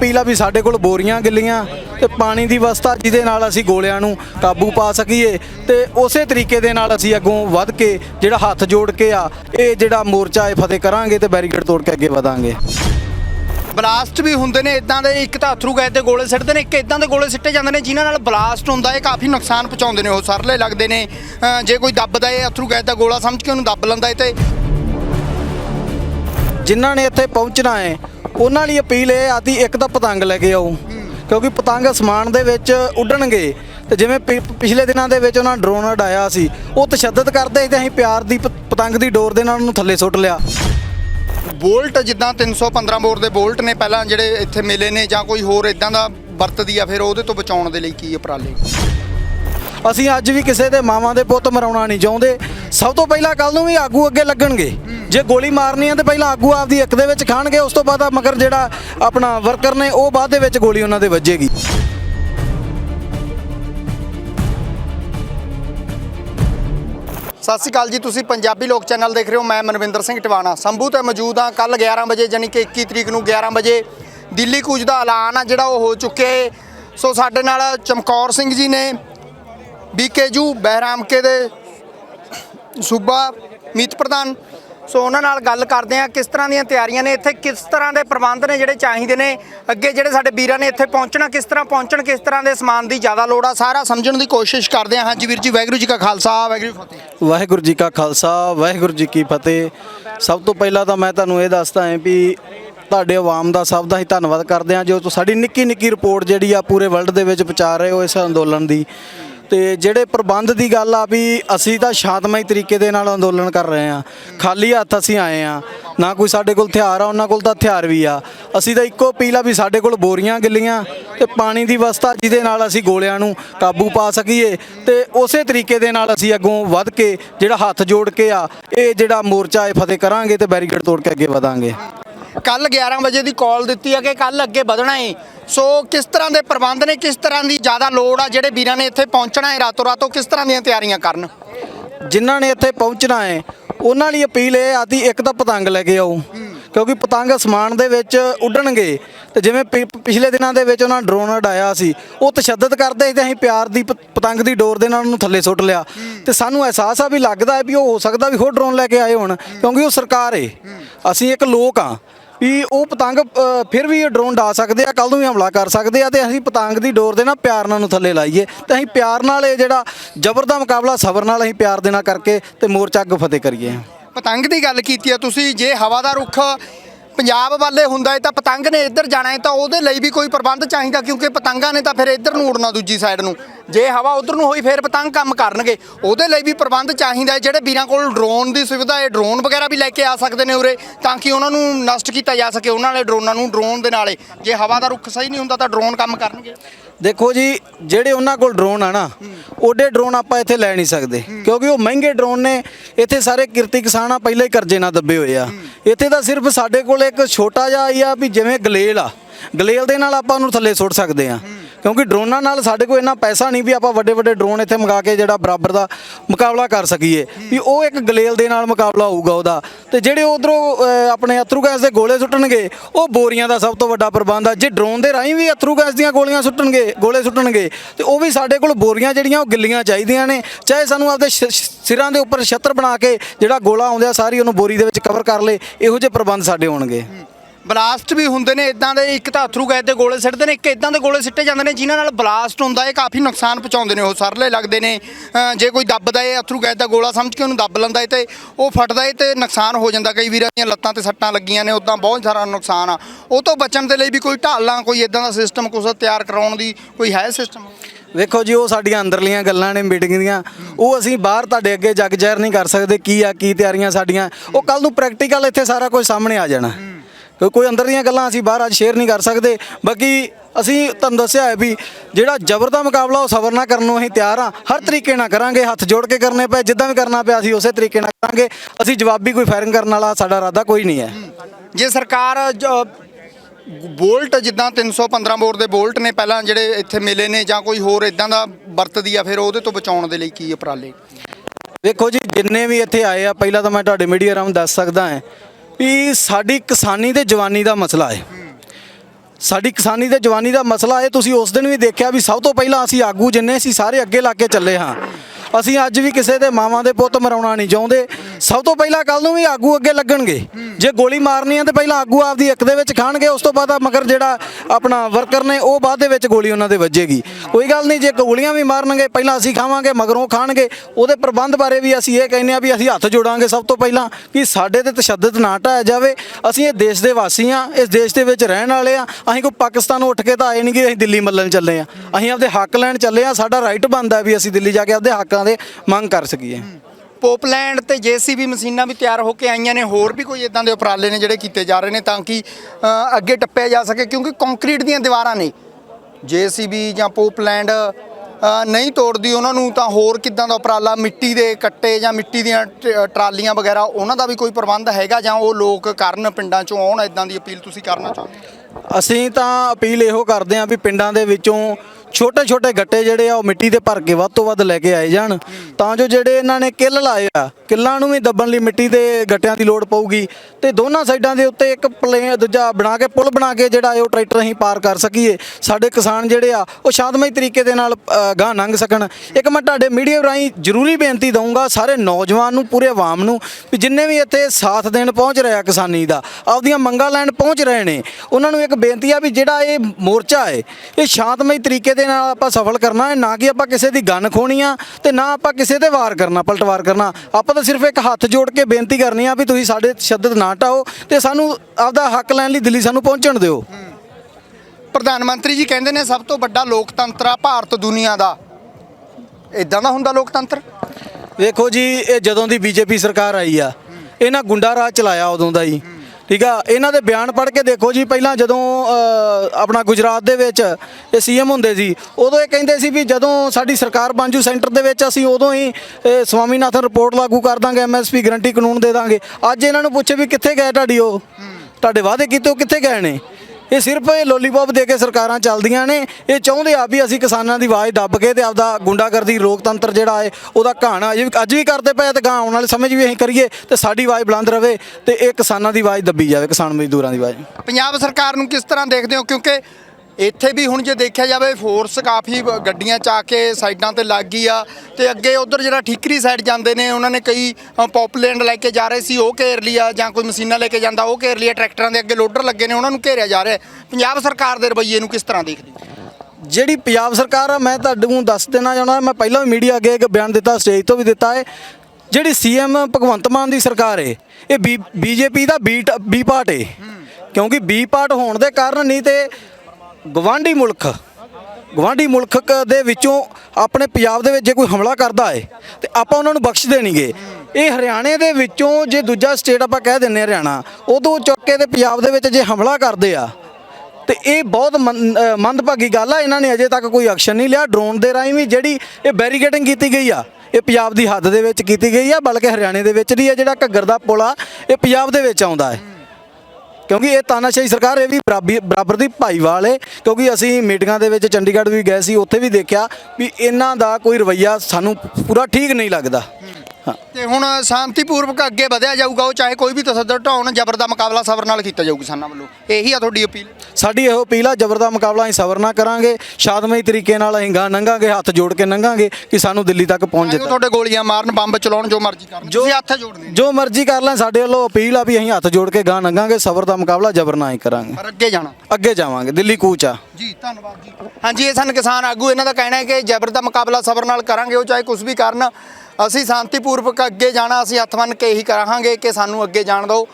Appeal ਆ ਵੀ ਸਾਡੇ ਕੋਲ ਬੋਰੀਆਂ ਗਿੱਲੀਆਂ ਤੇ ਪਾਣੀ ਦੀ ਵਸਤਾ ਜਿਹਦੇ ਨਾਲ ਅਸੀਂ ਗੋਲਿਆਂ ਨੂੰ ਕਾਬੂ ਪਾ ਸਕੀਏ ਤੇ ਉਸੇ ਤਰੀਕੇ ਦੇ ਨਾਲ ਅਸੀਂ ਅੱਗੋਂ ਵੱਧ ਕੇ ਜਿਹੜਾ ਹੱਥ ਜੋੜ ਕੇ ਆ ਇਹ ਜਿਹੜਾ ਮੋਰਚਾ ਇਹ ਫਤਿਹ ਕਰਾਂਗੇ ਤੇ ਬੈਰੀਕੇਡ ਤੋੜ ਕੇ ਅੱਗੇ ਵਧਾਂਗੇ। ਬਲਾਸਟ ਵੀ ਹੁੰਦੇ ਨੇ ਇਦਾਂ ਦੇ ਇੱਕ ਤਾਂ ਅਥਰੂ ਗੈਸ ਦੇ ਗੋਲੇ ਸਿੱਟਦੇ ਨੇ ਇੱਕ ਇਦਾਂ ਦੇ ਗੋਲੇ ਸਿੱਟੇ ਜਾਂਦੇ ਨੇ ਜਿਨ੍ਹਾਂ ਨਾਲ ਬਲਾਸਟ ਹੁੰਦਾ ਹੈ ਕਾਫੀ ਨੁਕਸਾਨ ਪਹੁੰਚਾਉਂਦੇ ਨੇ ਉਹ ਸਰਲੇ ਲੱਗਦੇ ਨੇ। ਜੇ ਕੋਈ ਦੱਬਦਾ ਹੈ ਅਥਰੂ ਗੈਸ ਦਾ ਗੋਲਾ ਸਮਝ ਕੇ ਉਹਨੂੰ ਦੱਬ ਲੈਂਦਾ ਹੈ ਤੇ ਜਿਨ੍ਹਾਂ ਨੇ ਇੱਥੇ ਪਹੁੰਚਣਾ ਹੈ ਉਹਨਾਂ ਲਈ ਅਪੀਲ ਇਹ ਆਦੀ ਇੱਕ ਤਾਂ ਪਤੰਗ ਲੈ ਕੇ ਆਓ। ਕਿਉਂਕਿ ਪਤੰਗ ਅਸਮਾਨ ਦੇ ਵਿੱਚ ਉੱਡਣਗੇ। ਤੇ ਜਿਵੇਂ ਪਿਛਲੇ ਦਿਨਾਂ ਦੇ ਵਿੱਚ ਉਹਨਾਂ ਡਰੋਨ ਉਡਾਇਆ ਸੀ ਉਹ ਤਸ਼ੱਦਦ ਕਰਦੇ ਤੇ ਅਸੀਂ ਪਿਆਰ ਦੀ ਪਤੰਗ ਦੀ ਡੋਰ ਦੇ ਨਾਲ ਉਹਨੂੰ ਥੱਲੇ ਸੁੱਟ ਲਿਆ। ਬੋਲਟ ਜਿੱਦਾਂ 315 ਬੋਰ ਦੇ ਬੋਲਟ ਨੇ ਪਹਿਲਾਂ ਜਿਹੜੇ ਇੱਥੇ ਮਿਲੇ ਨੇ ਜਾਂ ਕੋਈ ਹੋਰ ਇਦਾਂ ਦਾ ਵਰਤਦੀ ਆ ਫਿਰ ਉਹਦੇ ਤੋਂ ਬਚਾਉਣ ਦੇ ਲਈ ਕੀ ਉਪਰਾਲੇ? ਅਸੀਂ ਅੱਜ ਵੀ ਕਿਸੇ ਦੇ ਮਾਵਾਂ ਦੇ ਪੁੱਤ ਮਰਾਉਣਾ ਨਹੀਂ ਚਾਹੁੰਦੇ। ਸਭ ਤੋਂ ਪਹਿਲਾਂ ਕੱਲ ਨੂੰ ਵੀ ਆਗੂ ਅੱਗੇ ਲੱਗਣਗੇ। ਜੇ ਗੋਲੀ ਮਾਰਨੀ ਹੈ ਤੇ ਪਹਿਲਾਂ ਆਗੂ ਆਪਦੀ ਇੱਕ ਦੇ ਵਿੱਚ ਖਾਣਗੇ, ਉਸ ਤੋਂ ਬਾਅਦ ਮਗਰ ਜਿਹੜਾ ਆਪਣਾ ਵਰਕਰ ਨੇ, ਉਹ ਬਾਅਦ ਦੇ ਵਿੱਚ ਗੋਲੀ ਉਹਨਾਂ ਦੇ ਵੱਜੇਗੀ। ਸਤਿ ਸ਼੍ਰੀ ਅਕਾਲ ਜੀ, ਤੁਸੀਂ ਪੰਜਾਬੀ ਲੋਕ ਚੈਨਲ ਦੇਖ ਰਹੇ ਹੋ, ਮੈਂ ਮਨਵਿੰਦਰ ਸਿੰਘ ਟਿਵਾਣਾ। ਸੰਭੂ ਤੇ ਮੌਜੂਦ ਹਾਂ ਕੱਲ 11 ਵਜੇ ਯਾਨੀ ਕਿ 21 ਤਰੀਕ ਨੂੰ 11 ਵਜੇ, ਦਿੱਲੀ ਕੂਚ ਦਾ ਐਲਾਨ ਆ, ਜਿਹੜਾ ਉਹ ਹੋ ਚੁੱਕਿਆ ਹੈ ਸੋ ਸਾਡੇ ਨਾਲ ਚਮਕੌਰ ਸਿੰਘ ਜੀ ਨੇ ਬੀਕੇਜੂ ਬਹਿਰਾਮਕੇ ਦੇ ਸੂਬਾ ਮੀਤ ਪ੍ਰਧਾਨ ਸੋ ਉਹਨਾਂ ਨਾਲ ਗੱਲ ਕਰਦੇ ਆ ਕਿਸ ਤਰ੍ਹਾਂ ਦੀਆਂ ਤਿਆਰੀਆਂ ਨੇ, ਇੱਥੇ ਕਿਸ ਤਰ੍ਹਾਂ ਦੇ ਪ੍ਰਬੰਧ ਨੇ ਜਿਹੜੇ ਚਾਹੀਦੇ ਨੇ, ਅੱਗੇ ਜਿਹੜੇ ਸਾਡੇ ਵੀਰਾਂ ਨੇ ਇੱਥੇ ਪਹੁੰਚਣਾ, ਕਿਸ ਤਰ੍ਹਾਂ ਪਹੁੰਚਣ, ਕਿਸ ਤਰ੍ਹਾਂ ਦੇ ਸਮਾਨ ਦੀ ਜ਼ਿਆਦਾ ਲੋੜ ਆ, ਸਾਰਾ ਸਮਝਣ ਦੀ ਕੋਸ਼ਿਸ਼ ਕਰਦੇ ਆ ਹਾਂਜੀ ਵੀਰ ਜੀ, ਵਾਹਿਗੁਰੂ ਜੀ ਕਾ ਖਾਲਸਾ, ਵਾਹਿਗੁਰੂ ਫਤਿਹ। ਵਾਹਿਗੁਰੂ ਜੀ ਕਾ ਖਾਲਸਾ, ਵਾਹਿਗੁਰੂ ਜੀ ਕੀ ਫਤਿਹ। ਸਭ ਤੋਂ ਪਹਿਲਾਂ ਤਾਂ ਮੈਂ ਤੁਹਾਨੂੰ ਇਹ ਦੱਸਦਾ ਹਾਂ ਵੀ ਤੁਹਾਡੇ ਆਵਾਮ ਦਾ ਸਭ ਦਾ ਹੀ ਧੰਨਵਾਦ ਕਰਦੇ ਹਾਂ, ਜੋ ਸਾਡੀ ਨਿੱਕੀ ਨਿੱਕੀ ਰਿਪੋਰਟ ਜਿਹੜੀ ਆ ਪੂਰੇ ਵਰਲਡ ਦੇ ਵਿੱਚ ਪਹੁੰਚਾ ਰਹੇ ਹੋ ਇਸ ਅੰਦੋਲਨ ਦੀ। ਤੇ ਜਿਹੜੇ ਪ੍ਰਬੰਧ ਦੀ ਗੱਲ ਆ ਵੀ ਅਸੀਂ ਤਾਂ ਸ਼ਾਂਤਮਈ ਤਰੀਕੇ ਦੇ ਨਾਲ ਅੰਦੋਲਨ ਕਰ ਰਹੇ ਹਾਂ। ਖਾਲੀ ਹੱਥ ਅਸੀਂ ਆਏ ਆ ਨਾ ਕੋਈ ਸਾਡੇ ਕੋਲ ਹਥਿਆਰ ਆ, ਉਹਨਾਂ ਕੋਲ ਤਾਂ ਹਥਿਆਰ ਵੀ ਆ। ਅਸੀਂ ਤਾਂ ਇੱਕੋ ਅਪੀਲ ਆ ਵੀ ਸਾਡੇ ਕੋਲ ਬੋਰੀਆਂ, ਗਿੱਲੀਆਂ ਤੇ ਪਾਣੀ ਦੀ ਵਸਤਾ ਜਿਹਦੇ ਨਾਲ ਅਸੀਂ ਗੋਲਿਆਂ ਨੂੰ ਕਾਬੂ ਪਾ ਸਕੀਏ ਤੇ ਉਸੇ ਤਰੀਕੇ ਦੇ ਨਾਲ ਅਸੀਂ ਅੱਗੋਂ ਵੱਧ ਕੇ ਜਿਹੜਾ ਹੱਥ ਜੋੜ ਕੇ ਆ, ਇਹ ਜਿਹੜਾ ਮੋਰਚਾ ਇਹ ਫਤਿਹ ਕਰਾਂਗੇ ਤੇ ਬੈਰੀਕੇਡ ਤੋੜ ਕੇ ਅੱਗੇ ਵਧਾਂਗੇ। ਕੱਲ 11 ਵਜੇ ਦੀ ਕਾਲ ਦਿੱਤੀ ਹੈ ਕਿ ਕੱਲ ਅੱਗੇ ਵਧਣਾ ਹੈ ਸੋ ਕਿਸ ਤਰ੍ਹਾਂ ਦੇ ਪ੍ਰਬੰਧ ਨੇ, ਕਿਸ ਤਰ੍ਹਾਂ ਦੀ ਜ਼ਿਆਦਾ ਲੋੜ ਆ, ਜਿਹੜੇ ਵੀਰਾਂ ਨੇ ਇੱਥੇ ਪਹੁੰਚਣਾ ਹੈ ਰਾਤੋਂ ਰਾਤੋਂ, ਕਿਸ ਤਰ੍ਹਾਂ ਦੀਆਂ ਤਿਆਰੀਆਂ ਕਰਨ? ਜਿਨ੍ਹਾਂ ਨੇ ਇੱਥੇ ਪਹੁੰਚਣਾ ਹੈ ਉਹਨਾਂ ਲਈ ਅਪੀਲ ਇਹ ਆਦੀ ਇੱਕ ਤਾਂ ਪਤੰਗ ਲੈ ਕੇ ਆਓ। ਕਿਉਂਕਿ ਪਤੰਗ ਅਸਮਾਨ ਦੇ ਵਿੱਚ ਉੱਡਣਗੇ। ਤੇ ਜਿਵੇਂ ਪਿ- ਪਿਛਲੇ ਦਿਨਾਂ ਦੇ ਵਿੱਚ ਉਹਨਾਂ ਡਰੋਨ ਉਡਾਇਆ ਸੀ, ਉਹ ਤਸ਼ੱਦਦ ਕਰਦੇ ਸੀ ਤੇ ਅਸੀਂ ਪਿਆਰ ਦੀ ਪਤੰਗ ਦੀ ਡੋਰ ਦੇ ਨਾਲ ਉਹਨੂੰ ਥੱਲੇ ਸੁੱਟ ਲਿਆ। ਤੇ ਸਾਨੂੰ ਅਹਿਸਾਸ ਆ ਵੀ ਲੱਗਦਾ ਹੈ ਵੀ ਉਹ ਹੋ ਸਕਦਾ ਵੀ ਹੋਰ ਡਰੋਨ ਲੈ ਕੇ ਆਏ ਹੋਣ, ਕਿਉਂਕਿ ਉਹ ਸਰਕਾਰ ਏ। ਅਸੀਂ ਇੱਕ ਲੋਕ ਆ ਵੀ ਉਹ ਪਤੰਗ ਅ, ਫਿਰ ਵੀ ਇਹ ਡਰੋਨ ਡਾ ਸਕਦੇ ਆ ਕੱਲ ਨੂੰ ਵੀ ਹਮਲਾ ਕਰ ਸਕਦੇ ਆ ਤੇ ਅਸੀਂ ਪਤੰਗ ਦੀ ਡੋਰ ਦੇ ਨਾਲ ਪਿਆਰ ਨਾਲ ਨੂੰ ਥੱਲੇ ਲਾਈਏ। ਤੇ ਅਸੀਂ ਪਿਆਰ ਨਾਲ ਇਹ ਜਿਹੜਾ ਜ਼ਬਰ ਦਾ ਮੁਕਾਬਲਾ ਸਬਰ ਨਾਲ ਅਸੀਂ ਪਿਆਰ ਦੇ ਨਾਲ ਕਰਕੇ ਤੇ ਮੋਰਚਾ ਅੱਗ ਫਤਿਹ ਕਰੀਏ। ਪਤੰਗ ਦੀ ਗੱਲ ਕੀਤੀ ਹੈ ਤੁਸੀਂ ਜੇ ਹਵਾ ਦਾ ਰੁੱਖ ਪੰਜਾਬ ਵਾਲੇ ਹੁੰਦਾ ਹੈ ਤਾਂ ਪਤੰਗ ਨੇ ਇੱਧਰ ਜਾਣਾ ਹੈ ਤਾਂ ਉਹਦੇ ਲਈ ਵੀ ਕੋਈ ਪ੍ਰਬੰਧ ਚਾਹੀਦਾ ਕਿਉਂਕਿ ਪਤੰਗਾਂ ਨੇ ਤਾਂ ਫਿਰ ਇੱਧਰ ਨੂੰ ਉੜਨਾ ਦੂਜੀ ਸਾਈਡ ਨੂੰ। ਜੇ ਹਵਾ ਉਧਰ ਨੂੰ ਹੋਈ ਫਿਰ ਪਤੰਗ ਕੰਮ ਕਰਨਗੇ। ਉਹਦੇ ਲਈ ਵੀ ਪ੍ਰਬੰਧ ਚਾਹੀਦਾ ਹੈ। ਜਿਹੜੇ ਵੀਰਾਂ ਕੋਲ ਡਰੋਨ ਦੀ ਸੁਵਿਧਾ ਹੈ ਡਰੋਨ ਵਗੈਰਾ ਵੀ ਲੈ ਕੇ ਆ ਸਕਦੇ ਨੇ ਉਰੇ ਤਾਂ ਕਿ ਉਹਨਾਂ ਨੂੰ ਨਸ਼ਟ ਕੀਤਾ ਜਾ ਸਕੇ। ਉਹਨਾਂ ਵਾਲੇ ਡਰੋਨਾਂ ਨੂੰ ਡਰੋਨ ਦੇ ਨਾਲੇ। ਜੇ ਹਵਾ ਦਾ ਰੁੱਖ ਸਹੀ ਨਹੀਂ ਹੁੰਦਾ ਤਾਂ ਡਰੋਨ ਕੰਮ ਕਰਨਗੇ। ਦੇਖੋ ਜੀ, ਜਿਹੜੇ ਉਹਨਾਂ ਕੋਲ ਡਰੋਨ ਆ ਨਾ, ਉਹਦੇ ਡਰੋਨ ਆਪਾਂ ਇੱਥੇ ਲੈ ਨਹੀਂ ਸਕਦੇ। ਕਿਉਂਕਿ ਉਹ ਮਹਿੰਗੇ ਡਰੋਨ ਨੇ, ਇੱਥੇ ਸਾਰੇ ਕਿਰਤੀ ਕਿਸਾਨ ਆ, ਪਹਿਲਾਂ ਹੀ ਕਰਜ਼ੇ ਨਾਲ ਦੱਬੇ ਹੋਏ ਆ। ਇੱਥੇ ਤਾਂ ਸਿਰਫ ਸਾਡੇ ਕੋਲ ਇੱਕ ਛੋਟਾ ਜਿਹਾ ਹੀ ਆ ਵੀ ਜਿਵੇਂ ਗਲੇਲ ਆ। ਗਲੇਲ ਦੇ ਨਾਲ ਆਪਾਂ ਉਹਨੂੰ ਥੱਲੇ ਸੁੱਟ ਸਕਦੇ ਆ। ਕਿਉਂਕਿ ਡਰੋਨਾਂ ਨਾਲ ਸਾਡੇ ਕੋਲ ਇੰਨਾ ਪੈਸਾ ਨਹੀਂ ਵੀ ਆਪਾਂ ਵੱਡੇ ਵੱਡੇ ਡਰੋਨ ਇੱਥੇ ਮੰਗਾ ਕੇ ਜਿਹੜਾ ਬਰਾਬਰ ਦਾ ਮੁਕਾਬਲਾ ਕਰ ਸਕੀਏ। ਵੀ ਉਹ ਇੱਕ ਗਲੇਲ ਦੇ ਨਾਲ ਮੁਕਾਬਲਾ ਹੋਊਗਾ ਉਹਦਾ। ਤੇ ਜਿਹੜੇ ਉਧਰੋਂ ਆਪਣੇ ਅਥਰੂ ਗੈਸ ਦੇ ਗੋਲੇ ਸੁੱਟਣਗੇ, ਉਹ ਬੋਰੀਆਂ ਦਾ ਸਭ ਤੋਂ ਵੱਡਾ ਪ੍ਰਬੰਧ ਆ। ਜੇ ਡਰੋਨ ਦੇ ਰਾਹੀਂ ਵੀ ਅਥਰੂ ਗੈਸ ਦੀਆਂ ਗੋਲੀਆਂ ਸੁੱਟਣਗੇ, ਗੋਲੇ ਸੁੱਟਣਗੇ, ਤੇ ਉਹ ਵੀ ਸਾਡੇ ਕੋਲ ਬੋਰੀਆਂ ਜਿਹੜੀਆਂ ਉਹ ਗਿੱਲੀਆਂ ਚਾਹੀਦੀਆਂ ਨੇ। ਚਾਹੇ ਸਾਨੂੰ ਆਪਦੇ ਸ਼- ਸਿਰਾਂ ਦੇ ਉੱਪਰ ਛੱਤਰ ਬਣਾ ਕੇ ਜਿਹੜਾ ਗੋਲਾ ਆਉਂਦਾ ਸਾਰੀ ਉਹਨੂੰ ਬੋਰੀ ਦੇ ਵਿੱਚ ਕਵਰ ਕਰ ਲੇ, ਇਹੋ ਜਿਹੇ ਪ੍ਰਬੰਧ ਸਾਡੇ ਹੋਣਗੇ। ਬਲਾਸਟ ਵੀ ਹੁੰਦੇ ਨੇ ਇਦਾਂ ਦੇ ਇੱਕ ਤਾਂ ਅਥਰੂ ਗੈਸ ਦੇ ਗੋਲੇ ਸਿੱਟਦੇ ਨੇ, ਇੱਕ ਇਦਾਂ ਦੇ ਗੋਲੇ ਸਿੱਟੇ ਜਾਂਦੇ ਨੇ, ਜਿਨ੍ਹਾਂ ਨਾਲ ਬਲਾਸਟ ਹੁੰਦਾ ਹੈ ਕਾਫੀ ਨੁਕਸਾਨ ਪਹੁੰਚਾਉਂਦੇ ਨੇ, ਉਹ ਸਰਲੇ ਲੱਗਦੇ ਨੇ ਜੇ ਕੋਈ ਦੱਬਦਾ ਹੈ ਅਥਰੂ ਗੈਸ ਦਾ ਗੋਲਾ ਸਮਝ ਕੇ ਉਹਨੂੰ ਦੱਬ ਲੈਂਦਾ ਹੈ ਤੇ ਉਹ ਫਟਦਾ ਹੈ ਤੇ ਨੁਕਸਾਨ ਹੋ ਜਾਂਦਾ, ਕਈ ਵੀਰਾਂ ਦੀਆਂ ਲੱਤਾਂ ਤੇ ਸੱਟਾਂ ਲੱਗੀਆਂ ਨੇ, ਉਦਾਂ ਬਹੁਤ ਸਾਰਾ ਨੁਕਸਾਨ ਆ। ਉਹ ਤੋਂ ਬਚਣ ਦੇ ਲਈ ਵੀ ਕੋਈ ਢਾਲਾਂ, ਕੋਈ ਇਦਾਂ ਦਾ ਸਿਸਟਮ ਕੁਛ ਤਿਆਰ ਕਰਾਉਣ ਦੀ ਕੋਈ ਹੈ ਸਿਸਟਮ ਵੇਖੋ ਜੀ, ਉਹ ਸਾਡੀਆਂ ਅੰਦਰਲੀਆਂ ਗੱਲਾਂ ਨੇ ਮੀਟਿੰਗ ਦੀਆਂ। ਉਹ ਅਸੀਂ ਬਾਹਰ ਤੁਹਾਡੇ ਅੱਗੇ ਜਗ ਜ਼ਾਹਿਰ ਨਹੀਂ ਕਰ ਸਕਦੇ, ਕੀ ਆ, ਕੀ ਤਿਆਰੀਆਂ ਸਾਡੀਆਂ। ਉਹ ਕੱਲ ਨੂੰ ਪ੍ਰੈਕਟੀਕਲ ਇੱਥੇ ਸਾਰਾ ਕੁਝ ਸਾਹਮਣੇ ਆ ਜਾਣਾ। ਕੋਈ ਅੰਦਰ ਦੀਆਂ ਗੱਲਾਂ ਅਸੀਂ ਬਾਹਰ ਅੱਜ ਸ਼ੇਅਰ ਨਹੀਂ ਕਰ ਸਕਦੇ। ਬਾਕੀ ਅਸੀਂ ਤੁਹਾਨੂੰ ਦੱਸਿਆ ਹੈ ਵੀ ਜਿਹੜਾ ਜ਼ਬਰ ਦਾ ਮੁਕਾਬਲਾ ਉਹ ਸਬਰ ਨਾਲ ਕਰਨ ਨੂੰ ਅਸੀਂ ਤਿਆਰ ਆ ਹਰ ਤਰੀਕੇ ਨਾਲ ਕਰਾਂਗੇ ਹੱਥ ਜੋੜ ਕੇ ਕਰਨੇ ਪਏ ਜਿੱਦਾਂ ਵੀ ਕਰਨਾ ਪਿਆ ਅਸੀਂ ਉਸੇ ਤਰੀਕੇ ਨਾਲ ਕਰਾਂਗੇ। ਅਸੀਂ ਜਵਾਬੀ ਕੋਈ ਫਾਇਰਿੰਗ ਕਰਨ ਵਾਲਾ ਸਾਡਾ ਇਰਾਦਾ ਕੋਈ ਨਹੀਂ ਹੈ। ਜੇ ਸਰਕਾਰ ਬੋਲਟ ਜਿੱਦਾਂ 315 ਬੋਰ ਦੇ ਬੋਲਟ ਨੇ ਪਹਿਲਾਂ ਜਿਹੜੇ ਇੱਥੇ ਮਿਲੇ ਨੇ ਜਾਂ ਕੋਈ ਹੋਰ ਇਦਾਂ ਦਾ ਵਰਤਦੀ ਆ ਫਿਰ ਉਹਦੇ ਤੋਂ ਬਚਾਉਣ ਦੇ ਲਈ ਕੀ ਉਪਰਾਲੇ? ਵੇਖੋ ਜੀ ਜਿੰਨੇ ਵੀ ਇੱਥੇ ਆਏ ਆ ਪਹਿਲਾਂ ਤਾਂ ਮੈਂ ਤੁਹਾਡੇ ਮੀਡੀਆ ਰਾਹੀਂ ਦੱਸ ਸਕਦਾ ਹਾਂ ਵੀ ਸਾਡੀ ਕਿਸਾਨੀ ਤੇ ਜਵਾਨੀ ਦਾ ਮਸਲਾ ਹੈ। ਸਾਡੀ ਕਿਸਾਨੀ ਤੇ ਜਵਾਨੀ ਦਾ ਮਸਲਾ ਹੈ ਤੁਸੀਂ ਉਸ ਦਿਨ ਵੀ ਦੇਖਿਆ ਵੀ ਸਭ ਤੋਂ ਪਹਿਲਾਂ ਅਸੀਂ ਆਗੂ ਜਿੰਨੇ ਸੀ, ਸਾਰੇ ਅੱਗੇ ਲਾ ਕੇ ਚੱਲੇ ਹਾਂ। ਅਸੀਂ ਅੱਜ ਵੀ ਕਿਸੇ ਦੇ ਮਾਵਾਂ ਦੇ ਪੁੱਤ ਮਰਾਉਣਾ ਨਹੀਂ ਚਾਹੁੰਦੇ। ਸਭ ਤੋਂ ਪਹਿਲਾਂ ਕੱਲ ਨੂੰ ਵੀ ਆਗੂ ਅੱਗੇ ਲੱਗਣਗੇ। ਜੇ ਗੋਲੀ ਮਾਰਨੀ ਆ ਤੇ ਪਹਿਲਾਂ ਆਗੂ ਆਪਦੀ ਇੱਕ ਦੇ ਵਿੱਚ ਖਾਣਗੇ, ਉਸ ਤੋਂ ਬਾਅਦ ਮਗਰ ਜਿਹੜਾ ਆਪਣਾ ਵਰਕਰ ਨੇ, ਉਹ ਬਾਅਦ ਦੇ ਵਿੱਚ ਗੋਲੀ ਉਹਨਾਂ ਦੇ ਵੱਜੇਗੀ। ਕੋਈ ਗੱਲ ਨਹੀਂ, ਜੇ ਗੋਲੀਆਂ ਵੀ ਮਾਰਨਗੇ, ਪਹਿਲਾਂ ਅਸੀਂ ਖਾਵਾਂਗੇ, ਮਗਰੋਂ ਖਾਣਗੇ। ਉਹਦੇ ਪ੍ਰਬੰਧ ਬਾਰੇ ਵੀ ਅਸੀਂ ਇਹ ਕਹਿੰਦੇ ਆ ਵੀ ਅਸੀਂ ਹੱਥ ਜੋੜਾਂਗੇ ਸਭ ਤੋਂ ਪਹਿਲਾਂ ਕਿ ਸਾਡੇ ਤੇ ਤਸ਼ੱਦਦ ਨਾ ਢਾਇਆ ਜਾਵੇ। ਅਸੀਂ ਇਹ ਦੇਸ਼ ਦੇ ਵਾਸੀ ਆ, ਇਸ ਦੇਸ਼ ਦੇ ਵਿੱਚ ਰਹਿਣ ਵਾਲੇ ਆ। ਅਸੀਂ ਕੋਈ ਪਾਕਿਸਤਾਨ ਉੱਠ ਕੇ ਤਾਂ ਆਏ ਨਹੀਂ ਕਿ ਅਸੀਂ ਦਿੱਲੀ ਮੱਲਣ ਚੱਲੇ ਆ। ਅਸੀਂ ਆਪਦੇ ਹੱਕ ਲੈਣ ਚੱਲੇ ਆ, ਸਾਡਾ ਰਾਈਟ ਬਣਦਾ ਵੀ ਅਸੀਂ ਦਿੱਲੀ ਜਾ ਕੇ ਆਪਦੇ ਹੱਕ ਦੇ ਮੰਗ ਕਰ ਸਕੀਏ। ਪੋਪਲੈਂਡ ਤੇ ਜੀਸੀਬੀ ਮਸ਼ੀਨਾਂ ਵੀ ਤਿਆਰ ਹੋ ਕੇ ਆਈਆਂ ਨੇ। ਹੋਰ ਵੀ ਕੋਈ ਇਦਾਂ ਦੇ ਉਪਰਾਲੇ ਨੇ ਜਿਹੜੇ ਕੀਤੇ ਜਾ ਰਹੇ ਨੇ ਤਾਂ ਕਿ ਅੱਗੇ ਟੱਪਿਆ ਜਾ ਸਕੇ ਕਿਉਂਕਿ ਕੰਕਰੀਟ ਦੀਆਂ ਦੀਵਾਰਾਂ ਨੇ। ਜੀਸੀਬੀ ਜਾਂ ਪੋਪਲੈਂਡ ਨਹੀਂ ਤੋੜਦੀ ਉਹਨਾਂ ਨੂੰ ਤਾਂ ਹੋਰ ਕਿੱਦਾਂ ਦਾ ਉਪਰਾਲਾ? ਮਿੱਟੀ ਦੇ ਕੱਟੇ ਜਾਂ ਮਿੱਟੀ ਦੀਆਂ ਟਰਾਲੀਆਂ ਵਗੈਰਾ ਉਹਨਾਂ ਦਾ ਵੀ ਕੋਈ ਪ੍ਰਬੰਧ ਹੈਗਾ ਜਾਂ ਉਹ ਲੋਕ ਕਰਨ ਪਿੰਡਾਂ ਚੋਂ ਆਉਣ? ਇਦਾਂ ਦੀ ਅਪੀਲ ਤੁਸੀਂ ਕਰਨਾ ਚਾਹੁੰਦੇ ਅਸੀਂ ਤਾਂ ਅਪੀਲ ਇਹੋ ਕਰਦੇ ਹਾਂ ਵੀ ਪਿੰਡਾਂ ਦੇ ਵਿੱਚੋਂ ਛੋਟੇ ਛੋਟੇ ਗੱਟੇ ਜਿਹੜੇ ਆ ਉਹ ਮਿੱਟੀ ਦੇ ਭਰ ਕੇ ਵੱਧ ਤੋਂ ਵੱਧ ਲੈ ਕੇ ਆਏ ਜਾਣ। ਤਾਂ ਜੋ ਜਿਹੜੇ ਇਹਨਾਂ ਨੇ ਕਿੱਲ ਲਾਏ ਆ ਕਿੱਲਾਂ ਨੂੰ ਵੀ ਦੱਬਣ ਲਈ ਮਿੱਟੀ ਦੇ ਗੱਟਿਆਂ ਦੀ ਲੋੜ ਪਊਗੀ। ਤੇ ਦੋਨਾਂ ਸਾਈਡਾਂ ਦੇ ਉੱਤੇ ਇੱਕ ਪਲੇਨ ਦੂਜਾ ਬਣਾ ਕੇ ਪੁਲ ਬਣਾ ਕੇ ਜਿਹੜਾ ਉਹ ਟਰੈਕਟਰ ਅਸੀਂ ਪਾਰ ਕਰ ਸਕੀਏ। ਸਾਡੇ ਕਿਸਾਨ ਜਿਹੜੇ ਆ ਉਹ ਸ਼ਾਂਤਮਈ ਤਰੀਕੇ ਦੇ ਨਾਲ ਅ, ਲੰਘ ਸਕਣ। ਇੱਕ ਮੈਂ ਤੁਹਾਡੇ ਮੀਡੀਆ ਰਾਹੀਂ ਜ਼ਰੂਰੀ ਬੇਨਤੀ ਦਊਂਗਾ ਸਾਰੇ ਨੌਜਵਾਨ ਨੂੰ ਪੂਰੇ ਆਵਾਮ ਨੂੰ ਵੀ ਜਿੰਨੇ ਵੀ ਇੱਥੇ ਸਾਥ ਦੇਣ ਪਹੁੰਚ ਰਿਹਾ ਕਿਸਾਨੀ ਦਾ ਆਪਦੀਆਂ ਮੰਗਾਂ ਲੈਣ ਪਹੁੰਚ ਰਹੇ ਨੇ ਉਹਨਾਂ ਨੂੰ ਇੱਕ ਬੇਨਤੀ ਆ ਵੀ ਜਿਹੜਾ ਇਹ ਮੋਰਚਾ ਹੈ ਇਹ ਸ਼ਾਂਤਮਈ ਤਰੀਕੇ ਦੇ ਨਾਲ ਆਪਾਂ ਸਫਲ ਕਰਨਾ ਹੈ ਨਾ ਕਿ ਆਪਾਂ ਕਿਸੇ ਦੀ ਗਨ ਖੋਣੀ ਆ ਤੇ ਨਾ ਆਪਾਂ ਕਿਸੇ ਤੇ ਵਾਰ ਕਰਨਾ ਪਲਟਵਾਰ ਕਰਨਾ। ਆਪਾਂ ਤਾਂ ਸਿਰਫ ਇੱਕ ਹੱਥ ਜੋੜ ਕੇ ਬੇਨਤੀ ਕਰਨੀ ਆ ਵੀ ਤੁਸੀਂ ਸਾਡੇ ਤਸ਼ੱਦਦ ਨਾ ਢਾਓ ਤੇ ਸਾਨੂੰ ਆਪਦਾ ਹੱਕ ਲੈਣ ਲਈ ਦਿੱਲੀ ਸਾਨੂੰ ਪਹੁੰਚਣ ਦਿਓ। ਪ੍ਰਧਾਨ ਮੰਤਰੀ ਜੀ ਕਹਿੰਦੇ ਨੇ ਸਭ ਤੋਂ ਵੱਡਾ ਲੋਕਤੰਤਰ ਆ ਭਾਰਤ ਦੁਨੀਆ ਦਾ। ਇਦਾਂ ਦਾ ਹੁੰਦਾ ਲੋਕਤੰਤਰ? ਵੇਖੋ ਜੀ ਇਹ ਜਦੋਂ ਦੀ ਬੀਜੇਪੀ ਸਰਕਾਰ ਆਈ ਆ ਇਹਨਾਂ ਗੁੰਡਾ ਰਾਜ ਚਲਾਇਆ ਉਦੋਂ ਦਾ ਹੀ। ਠੀਕ ਆ ਇਹਨਾਂ ਦੇ ਬਿਆਨ ਪੜ੍ਹ ਕੇ ਦੇਖੋ ਜੀ ਪਹਿਲਾਂ ਜਦੋਂ ਆਪਣਾ ਗੁਜਰਾਤ ਦੇ ਵਿੱਚ ਇਹ ਸੀਐਮ ਹੁੰਦੇ ਸੀ ਉਦੋਂ ਇਹ ਕਹਿੰਦੇ ਸੀ ਵੀ ਜਦੋਂ ਸਾਡੀ ਸਰਕਾਰ ਬਣ ਜੂ ਸੈਂਟਰ ਦੇ ਵਿੱਚ ਅਸੀਂ ਉਦੋਂ ਹੀ ਸਵਾਮੀਨਾਥਨ ਰਿਪੋਰਟ ਲਾਗੂ ਕਰ ਦਾਂਗੇ ਐਮਐਸਪੀ ਗਰੰਟੀ ਕਾਨੂੰਨ ਦੇ ਦਾਂਗੇ। ਅੱਜ ਇਹਨਾਂ ਨੂੰ ਪੁੱਛੇ ਵੀ ਕਿੱਥੇ ਗਏ ਤੁਹਾਡੀ ਉਹ? ਤੁਹਾਡੇ ਵਾਅਦੇ ਕੀਤੇ ਉਹ ਕਿੱਥੇ ਗਏ ਨੇ? ਇਹ ਸਿਰਫ ਇਹ ਲੋਲੀਪੌਪ ਦੇ ਕੇ ਸਰਕਾਰਾਂ ਚੱਲਦੀਆਂ ਨੇ। ਇਹ ਚਾਹੁੰਦੇ ਆ ਵੀ ਅਸੀਂ ਕਿਸਾਨਾਂ ਦੀ ਆਵਾਜ਼ ਦੱਬ ਕੇ ਤੇ ਆਪਦਾ ਗੁੰਡਾਗਰਦੀ, ਲੋਕਤੰਤਰ ਜਿਹੜਾ ਹੈ, ਉਹਦਾ ਘਾਣਾ ਅਜੇ ਅੱਜ ਵੀ ਕਰਦੇ ਪਏ ਆ ਤੇ ਗਾਂ ਆਉਣ ਵਾਲੇ ਸਮੇਂ 'ਚ ਵੀ ਅਸੀਂ ਕਰੀਏ ਤੇ ਸਾਡੀ ਆਵਾਜ਼ ਬੁਲੰਦ ਰਵੇ ਤੇ ਇਹ ਕਿਸਾਨਾਂ ਦੀ ਆਵਾਜ਼ ਦੱਬੀ ਜਾਵੇ, ਕਿਸਾਨ ਮਜ਼ਦੂਰਾਂ ਦੀ ਆਵਾਜ਼। ਪੰਜਾਬ ਸਰਕਾਰ ਨੂੰ ਕਿਸ ਤਰ੍ਹਾਂ ਦੇਖਦੇ ਹੋ? ਕਿਉਂਕਿ ਇੱਥੇ ਵੀ ਹੁਣ ਜੇ ਦੇਖਿਆ ਜਾਵੇ ਫੋਰਸ ਕਾਫੀ ਗੱਡੀਆਂ ਚ ਕੇ ਸਾਈਡਾਂ ਤੇ ਲੱਗ ਗਈ ਆ। ਤੇ ਅੱਗੇ ਉਧਰ ਜਿਹੜਾ ਠੀਕਰੀ ਸਾਈਡ ਜਾਂਦੇ ਨੇ ਉਹਨਾਂ ਨੇ ਕਈ ਪੌਪਲੈਂਡ ਲੈ ਕੇ ਜਾ ਰਹੇ ਸੀ ਉਹ ਘੇਰ ਲਿਆ ਜਾਂ ਕੋਈ ਮਸ਼ੀਨਾਂ ਲੈ ਕੇ ਜਾਂਦਾ ਉਹ ਘੇਰ ਲਿਆ ਟਰੈਕਟਰਾਂ ਦੇ ਅੱਗੇ ਲੋਡਰ ਲੱਗੇ ਨੇ ਉਹਨਾਂ ਨੂੰ ਘੇਰਿਆ ਜਾ ਰਿਹਾ। ਪੰਜਾਬ ਸਰਕਾਰ ਦੇ ਰਵੱਈਏ ਨੂੰ ਕਿਸ ਤਰ੍ਹਾਂ ਦੇਖਦੇ ਹੋ? ਜਿਹੜੀ ਪੰਜਾਬ ਸਰਕਾਰ ਆ ਮੈਂ ਤੁਹਾਨੂੰ ਦੱਸ ਦੇਣਾ ਚਾਹੁੰਦਾ ਮੈਂ ਪਹਿਲਾਂ ਵੀ ਮੀਡੀਆ ਅੱਗੇ ਇੱਕ ਬਿਆਨ ਦਿੱਤਾ ਸਟੇਜ ਤੋਂ ਵੀ ਦਿੱਤਾ ਹੈ। ਜਿਹੜੀ ਸੀਐਮ ਭਗਵੰਤ ਮਾਨ ਦੀ ਸਰਕਾਰ ਹੈ ਇਹ ਬੀਜੇਪੀ ਦਾ ਬੀ ਬੀ ਪਾਰਟ ਹੈ। ਕਿਉਂਕਿ ਬੀ ਪਾਰਟ ਹੋਣ ਦੇ ਕਾਰਨ ਨਹੀਂ ਤੇ ਗਵਾਂਢੀ ਮੁਲਕ ਗਵਾਂਢੀ ਮੁਲਕ ਦੇ ਵਿੱਚੋਂ ਆਪਣੇ ਪੰਜਾਬ ਦੇ ਵਿੱਚ ਜੇ ਕੋਈ ਹਮਲਾ ਕਰਦਾ ਹੈ ਤੇ ਆਪਾਂ ਉਹਨਾਂ ਨੂੰ ਬਖਸ਼ ਦੇਣਗੇ। ਇਹ ਹਰਿਆਣੇ ਦੇ ਵਿੱਚੋਂ ਜੇ ਦੂਜਾ ਸਟੇਟ ਆਪਾਂ ਕਹਿ ਦਿੰਨੇ ਹਰਿਆਣਾ, ਉਦੋਂ ਚੁੱਕ ਕੇ ਤੇ ਪੰਜਾਬ ਦੇ ਵਿੱਚ ਜੇ ਹਮਲਾ ਕਰਦੇ ਆ, ਤੇ ਇਹ ਬਹੁਤ ਮੰਦ- ਮੰਦਭਾਗੀ ਗੱਲ ਆ, ਇਹਨਾਂ ਨੇ ਅਜੇ ਤੱਕ ਕੋਈ ਐਕਸ਼ਨ ਨਹੀਂ ਲਿਆ। ਡਰੋਨ ਦੇ ਰਾਹੀਂ ਵੀ ਜਿਹੜੀ ਇਹ ਬੈਰੀਕੇਡਿੰਗ ਕੀਤੀ ਗਈ ਆ, ਇਹ ਪੰਜਾਬ ਦੀ ਹੱਦ ਦੇ ਵਿੱਚ ਕੀਤੀ ਗਈ ਆ, ਬਲਕਿ ਹਰਿਆਣੇ ਦੇ ਵਿੱਚ ਨਹੀਂ ਆ, ਜਿਹੜਾ ਘੱਗਰ ਦਾ ਪੁਲ ਆ, ਇਹ ਪੰਜਾਬ ਦੇ ਵਿੱਚ ਆਉਂਦਾ ਹੈ ਕਿਉਂਕਿ ਇਹ ਤਾਨਾਸ਼ਾਹੀ ਸਰਕਾਰ ਇਹ ਵੀ ਬਰਾਬੀ ਬਰਾਬਰ ਦੀ ਭਾਈਵਾਲ ਹੈ ਕਿਉਂਕਿ ਅਸੀਂ ਮੀਟਿੰਗਾਂ ਦੇ ਵਿੱਚ ਚੰਡੀਗੜ੍ਹ ਵੀ ਗਏ ਸੀ, ਉੱਥੇ ਵੀ ਦੇਖਿਆ ਵੀ ਇਹਨਾਂ ਦਾ ਕੋਈ ਰਵੱਈਆ ਸਾਨੂੰ ਪੂਰਾ ਠੀਕ ਨਹੀਂ ਲੱਗਦਾ। ਤੇ ਹੁਣ ਸ਼ਾਂਤੀਪੂਰਵਕ ਅੱਗੇ ਵਧਿਆ ਜਾਊਗਾ ਉਹ ਚਾਹੇ ਕੋਈ ਵੀ ਤਸੱਦਦ ਢਾਉਣ ਜ਼ਬਰ ਦਾ ਮੁਕਾਬਲਾ ਸਬਰ ਨਾਲ ਕੀਤਾ ਜਾਊ ਕਿਸਾਨਾਂ ਵੱਲੋਂ। ਇਹੀ ਆ ਤੁਹਾਡੀ ਅਪੀਲ? ਸਾਡੀ ਇਹੋ ਅਪੀਲ ਆ ਜ਼ਬਰ ਦਾ ਮੁਕਾਬਲਾ ਅਸੀਂ ਸਬਰ ਨਾਲ ਕਰਾਂਗੇ ਸ਼ਾਂਤਮਈ ਤਰੀਕੇ ਨਾਲ ਅਸੀਂ ਗਾਂ ਲੰਘਾਂਗੇ ਹੱਥ ਜੋੜ ਕੇ ਲੰਘਾਂਗੇ ਕਿ ਸਾਨੂੰ ਦਿੱਲੀ ਤੱਕ ਪਹੁੰਚ ਜਿੱਤਾ। ਤੁਹਾਡੇ ਗੋਲੀਆਂ ਮਾਰਨ ਬੰਬ ਚਲਾਉਣ ਜੋ ਮਰਜ਼ੀ ਕਰਨ ਜੋ- ਹੱਥ ਜੋੜਨੇ। ਜੋ ਮਰਜ਼ੀ ਕਰ ਲੈਣ ਸਾਡੇ ਵੱਲੋਂ ਅਪੀਲ ਆ ਵੀ ਅਸੀਂ ਹੱਥ ਜੋੜ ਕੇ ਗਾਂ ਲੰਘਾਂਗੇ ਸਬਰ ਦਾ ਮੁਕਾਬਲਾ ਜ਼ਬਰ ਨਾਲ ਹੀ ਕਰਾਂਗੇ। ਪਰ ਅੱਗੇ ਜਾਣਾ। ਅੱਗੇ ਜਾਵਾਂਗੇ ਦਿੱਲੀ ਕੂਚ ਆ। ਜੀ ਧੰਨਵਾਦ ਜੀ। ਹਾਂਜੀ ਇਹ ਸਨ ਕਿਸਾਨ ਆਗੂ ਇਹਨਾਂ ਦਾ ਕਹਿਣਾ ਹੈ ਕਿ ਜ਼ਬਰ ਦਾ ਮੁਕਾਬਲਾ ਸਬਰ ਨਾਲ ਕਰਾਂਗੇ ਉਹ ਚਾਹੇ ਕੁਝ ਵੀ ਕਰਨ ਅਸੀਂ ਸ਼ਾਂਤੀਪੂਰਵਕ ਅੱਗੇ ਜਾਣਾ, ਅਸੀਂ ਹੱਥ ਬੰਨ੍ਹ ਕੇ ਇਹੀ ਕਰਾਂਗੇ ਕਿ ਸਾਨੂੰ ਅੱਗੇ ਜਾਣ ਦਿਓ।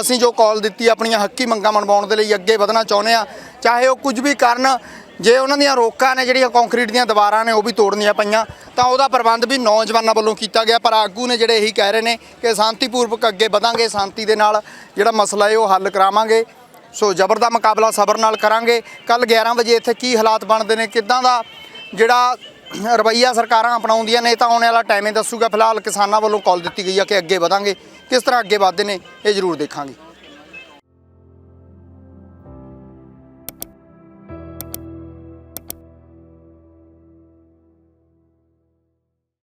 ਅਸੀਂ ਜੋ ਕਾਲ ਦਿੱਤੀ, ਆਪਣੀਆਂ ਹੱਕੀ ਮੰਗਾਂ ਮਨਵਾਉਣ ਦੇ ਲਈ ਅੱਗੇ ਵਧਣਾ ਚਾਹੁੰਦੇ ਆ ਚਾਹੇ ਉਹ ਕੁਝ ਵੀ ਕਰਨ, ਜੇ ਉਹਨਾਂ ਦੀਆਂ ਰੋਕਾਂ ਨੇ, ਜਿਹੜੀਆਂ ਕੰਕਰੀਟ ਦੀਆਂ ਦੀਵਾਰਾਂ ਨੇ, ਉਹ ਵੀ ਤੋੜਨੀਆਂ ਪਈਆਂ, ਤਾਂ ਉਹਦਾ ਪ੍ਰਬੰਧ ਵੀ ਨੌਜਵਾਨਾਂ ਵੱਲੋਂ ਕੀਤਾ ਗਿਆ। ਪਰ ਆਗੂ ਨੇ ਜਿਹੜੇ ਇਹੀ ਕਹਿ ਰਹੇ ਨੇ ਕਿ ਸ਼ਾਂਤੀਪੂਰਵਕ ਅੱਗੇ ਵਧਾਂਗੇ, ਸ਼ਾਂਤੀ ਦੇ ਨਾਲ ਜਿਹੜਾ ਮਸਲਾ ਹੈ, ਉਹ ਹੱਲ ਕਰਾਵਾਂਗੇ। ਸੋ ਜ਼ਬਰ ਦਾ ਮੁਕਾਬਲਾ ਸਬਰ ਨਾਲ ਕਰਾਂਗੇ। ਕੱਲ 11 ਵਜੇ ਇੱਥੇ ਕੀ ਹਾਲਾਤ ਬਣਦੇ ਨੇ, ਕਿੱਦਾਂ ਦਾ ਜਿਹੜਾ ਰਵਈਆ ਸਰਕਾਰਾਂ ਅਪਣਾਉਂਦੀਆਂ ਨੇ ਤਾਂ ਆਉਣ ਵਾਲਾ ਟਾਈਮ ਹੀ ਦੱਸੂਗਾ, ਫਿਲਹਾਲ ਕਿਸਾਨਾਂ ਵੱਲੋਂ ਕਾਲ ਦਿੱਤੀ ਗਈ ਆ ਕਿ ਅੱਗੇ ਵਧਾਂਗੇ। ਕਿਸ ਤਰ੍ਹਾਂ ਅੱਗੇ ਵਧਦੇ ਨੇ, ਇਹ ਜ਼ਰੂਰ ਦੇਖਾਂਗੇ।